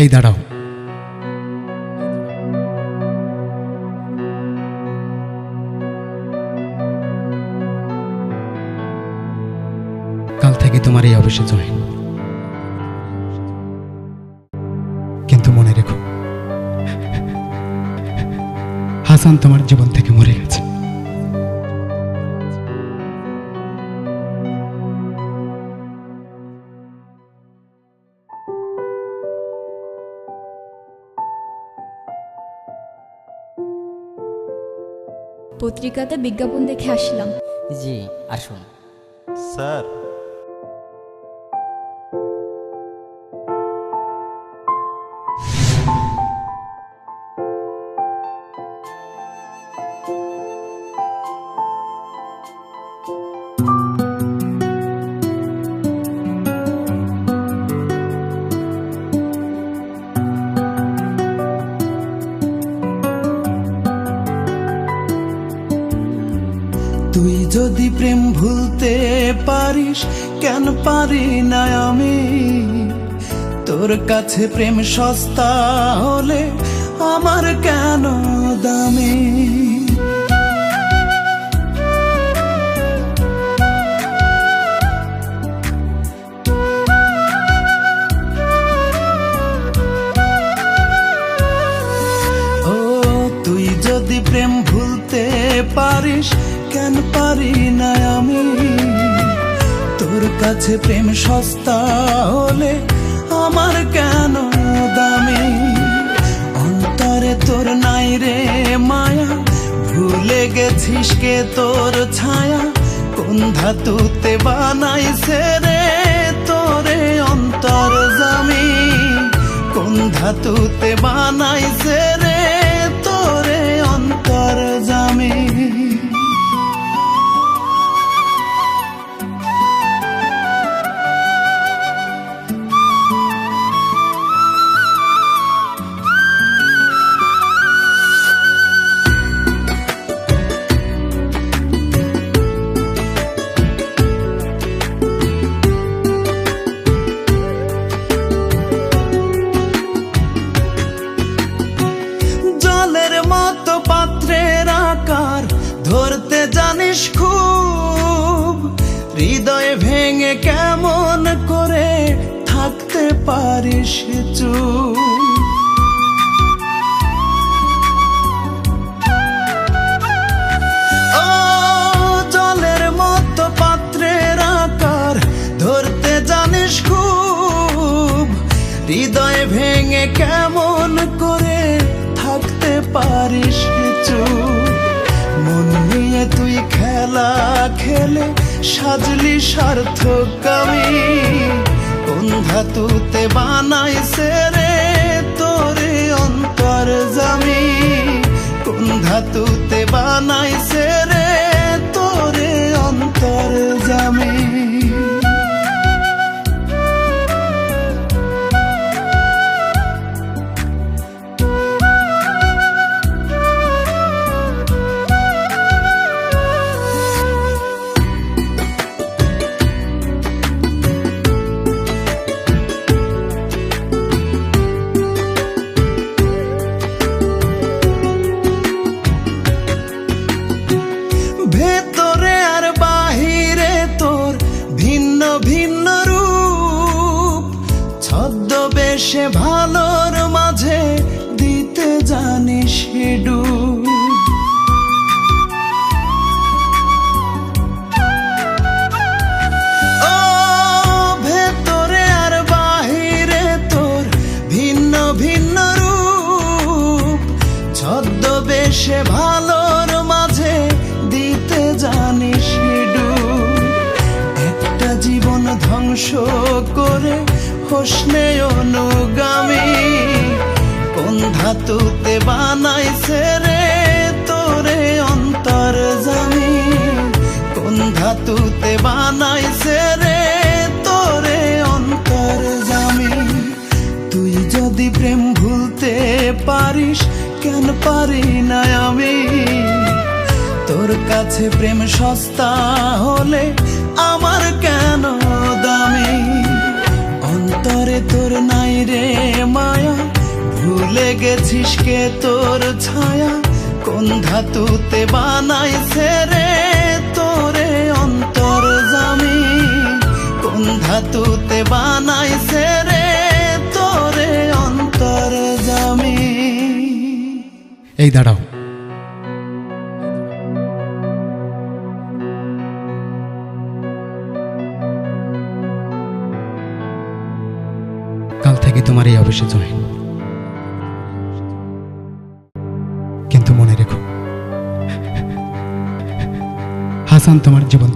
এই দাঁড়াও। কাল থেকে তোমার এই অফিসে জয়েন কিন্তু মনে রেখো, হাসান তোমার জীবন থেকে মরে গেছে। পত্রিকাতে বিজ্ঞাপন দেখে আসলাম। জি আসুন। স্যার তুই যদি প্রেম ভুলতে পারিস, কেন পারি না আমি? তোর কাছে প্রেম সস্তা হলে আমার কেন দামি? যদি প্রেম ভুলতে পারিস কেন পারি না আমি? তোর কাছে প্রেম সস্তা হলে আমার কেন দামি? অন্তরে তোর নাই রে মায়া, ভুলে গেছিস কে তোর ছায়া? কোন ধাতুতে বানাইছে রে তোরে অন্তর জামি? কোন ধাতুতে বানাইছে রে জানিস খুব, হৃদয় ভেঙে কেমন করে থাকতে পারিস খুব, হৃদয় ভেঙে কেমন করে থাকতে পারিস চুপ নিয়ে তুই খেলা খেলে সাজলি স্বার্থ কামি কোন ধাতুতে বানাইছে রে তোরে অন্তর জামি কোন ধাতুতে বানাইছে ছদ্মবেশে ভালোর মাঝে দিতে জানিস একটা জীবন ধ্বংস করে হোসনে অনুগামী। কোন ধাতুতে বানাইছে রে তোরে অন্তর জামি? কোন ধাতুতে বানাইছে রে তোরে অন্তর তুই যদি প্রেম ভুলতে পারিস কেন পারি না আমি? তোর কাছে প্রেম সস্তা হলে আমার কেন দামি? অন্তরে তোর নাই রে মায়া, ভুলে গেছিস কে তোর ছায়া? কোন ধাতুতে বানাইছে রে তোরে অন্তর জামি কোন ধাতুতে বানাইছে এই দাঁড়াও। কাল থেকে তোমার এই অফিসে জয়েন। কিন্তু মনে রেখো হাসান তোমার জীবন